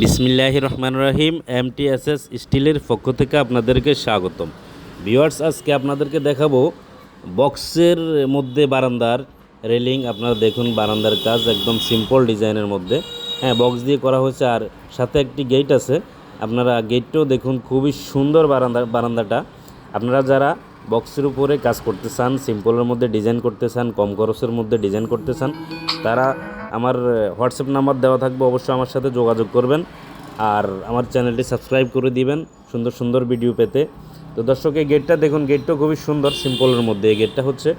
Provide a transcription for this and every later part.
বিসমিল্লাহ রহমান রহিম এম টি এস এস স্টিলের পক্ষ থেকে আপনাদেরকে স্বাগতম। ভিওয়ার্স আজকে আপনাদেরকে দেখাবো বক্সের মধ্যে বারান্দার রেলিং। আপনারা দেখুন বারান্দার কাজ একদম সিম্পল ডিজাইনের মধ্যে। হ্যাঁ বক্স দিয়ে করা হয়েছে আর সাথে একটি গেট আছে। আপনারা গেটটাও দেখুন খুবই সুন্দর বারান্দা, বারান্দাটা। আপনারা যারা বক্সের উপরে কাজ করতে চান সিম্পলের মধ্যে ডিজাইন করতে চান, কম খরচের মধ্যে ডিজাইন করতে চান, তারা আমার হোয়াটসঅ্যাপ নাম্বার দেওয়া থাকবে, অবশ্যই আমার সাথে যোগাযোগ করবেন। আর আমার চ্যানেলটি সাবস্ক্রাইব করে দিবেন, সুন্দর সুন্দর ভিডিও পেতে। তো দর্শক, এই গেটটা দেখুন গেটটাও খুবই সুন্দর সিম্পলের মধ্যে এই গেটটা হচ্ছে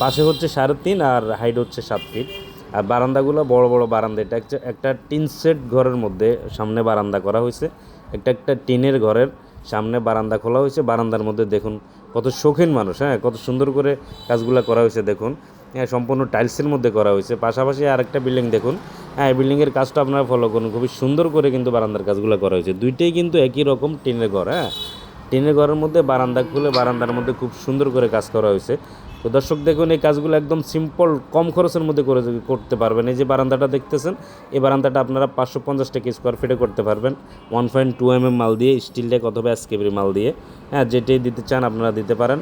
পাশে হচ্ছে সাড়ে তিন আর হাইট হচ্ছে সাত ফিট আর বারান্দাগুলো বড় বড় বারান্দা, এটা একটা টিন সেট ঘরের মধ্যে সামনে বারান্দা করা হয়েছে। একটা একটা টিনের ঘরের সামনে বারান্দা খোলা হয়েছে। বারান্দার মধ্যে দেখুন, কত শৌখিন মানুষ হ্যাঁ কত সুন্দর করে কাজগুলো করা হয়েছে, দেখুন। সম্পূর্ণ টাইলসের মধ্যে করা হয়েছে। পাশাপাশি আরেকটা বিল্ডিং দেখুন। হ্যাঁ এই বিল্ডিংয়ের কাজটা আপনারা ফলো করুন। খুবই সুন্দর করে কিন্তু বারান্দার কাজগুলো করা হয়েছে। দুইটাই কিন্তু একই রকম টিনের ঘর হ্যাঁ? টিনের ঘরের মধ্যে বারান্দা খুলে বারান্দার মধ্যে খুব সুন্দর করে কাজ করা হয়েছে। তো দর্শক দেখুন, এই কাজগুলো একদম সিম্পল কম খরচের মধ্যে করে করতে পারবেন। এই যে বারান্দাটা দেখতেছেন, এই বারান্দাটা আপনারা পাঁচশো পঞ্চাশ টাকা স্কোয়ার ফিটে করতে পারবেন। One point two M M মাল দিয়ে স্টিল ডেক অথবা এসকেবির মাল দিয়ে। হ্যাঁ যেটাই দিতে চান আপনারা দিতে পারেন।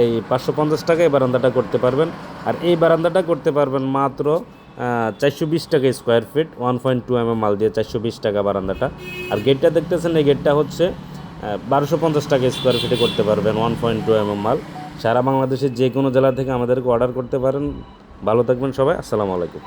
এই পাঁচশো পঞ্চাশ টাকায় বারান্দাটা করতে পারবেন। আর এই বারান্দাটা করতে পারবেন মাত্র চারশো বিশ টাকা square feet one point two M M মাল দিয়ে চারশো বিশ টাকা বারান্দাটা। আর গেটটা দেখতেছেন, এই গেটটা হচ্ছে বারোশো পঞ্চাশ টাকা স্কোয়ার ফিটে করতে পারবেন one point two M M মাল। সারা বাংলাদেশের যে কোনো জেলা থেকে আমাদেরকে অর্ডার করতে পারেন। ভালো থাকবেন সবাই, আসসালামু আলাইকুম।